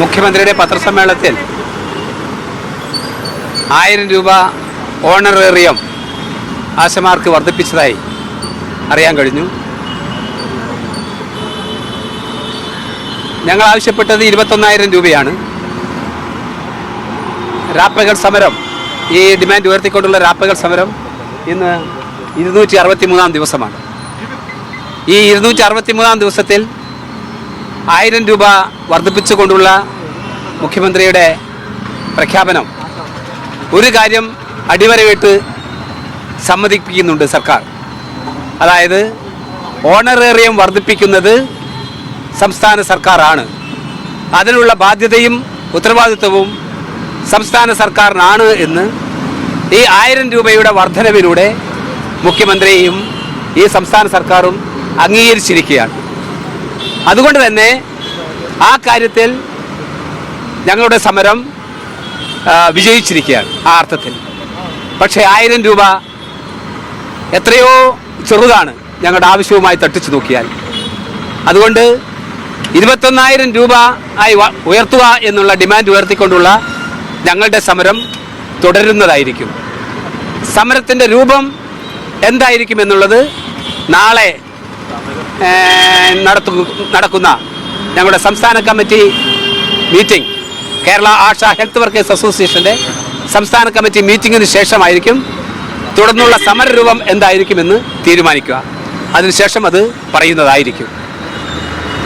മുഖ്യമന്ത്രിയുടെ പത്രസമ്മേളനത്തിൽ ആയിരം രൂപ ഓണറേറിയം ആശമാർക്ക് വർദ്ധിപ്പിച്ചതായി അറിയാൻ കഴിഞ്ഞു. ഞങ്ങൾ ആവശ്യപ്പെട്ടത് ഇരുപത്തൊന്നായിരം രൂപയാണ്. രാപ്പകൽ സമരം ഈ ഡിമാൻഡ് ഉയർത്തിക്കൊണ്ടുള്ള രാപ്പകൽ സമരം ഇന്ന് ഇരുന്നൂറ്റി അറുപത്തി മൂന്നാം ദിവസമാണ്. ഈ ഇരുന്നൂറ്റി അറുപത്തി മൂന്നാം ദിവസത്തിൽ ആയിരം രൂപ വർദ്ധിപ്പിച്ചുകൊണ്ടുള്ള മുഖ്യമന്ത്രിയുടെ പ്രഖ്യാപനം. ഒരു കാര്യം അടിവരവിട്ട് സമ്മതിപ്പിക്കുന്നുണ്ട് സർക്കാർ. അതായത് ഓണറേറിയം വർദ്ധിപ്പിക്കുന്നത് സംസ്ഥാന സർക്കാരാണ്. അതിനുള്ള ബാധ്യതയും ഉത്തരവാദിത്വവും സംസ്ഥാന സർക്കാരിനാണ് എന്ന് ഈ ആയിരം രൂപയുടെ വർധനവിലൂടെ മുഖ്യമന്ത്രിയും ഈ സംസ്ഥാന സർക്കാരും അംഗീകരിച്ചിരിക്കുകയാണ്. അതുകൊണ്ട് തന്നെ ആ കാര്യത്തിൽ ഞങ്ങളുടെ സമരം വിജയിച്ചിരിക്കുകയാണ് ആ അർത്ഥത്തിൽ. പക്ഷേ ആയിരം രൂപ എത്രയോ ചെറുതാണ് ഞങ്ങളുടെ ആവശ്യവുമായി തട്ടിച്ചു നോക്കിയാൽ. അതുകൊണ്ട് ഇരുപത്തൊന്നായിരം രൂപ ആയി ഉയർത്തുക എന്നുള്ള ഡിമാൻഡ് ഉയർത്തിക്കൊണ്ടുള്ള ഞങ്ങളുടെ സമരം തുടരുന്നതായിരിക്കും. സമരത്തിന്റെ രൂപം എന്തായിരിക്കും എന്നുള്ളത് നാളെ നടത്തു നടക്കുന്ന ഞങ്ങളുടെ സംസ്ഥാന committee meeting Kerala ASHA health workers അസോസിയേഷന്റെ സംസ്ഥാന കമ്മിറ്റി മീറ്റിംഗിന് ശേഷമായിരിക്കും തുടർന്നുള്ള സമരരൂപം എന്തായിരിക്കുമെന്ന് തീരുമാനിക്കുക. അതിനുശേഷം അത് പറയുന്നതായിരിക്കും.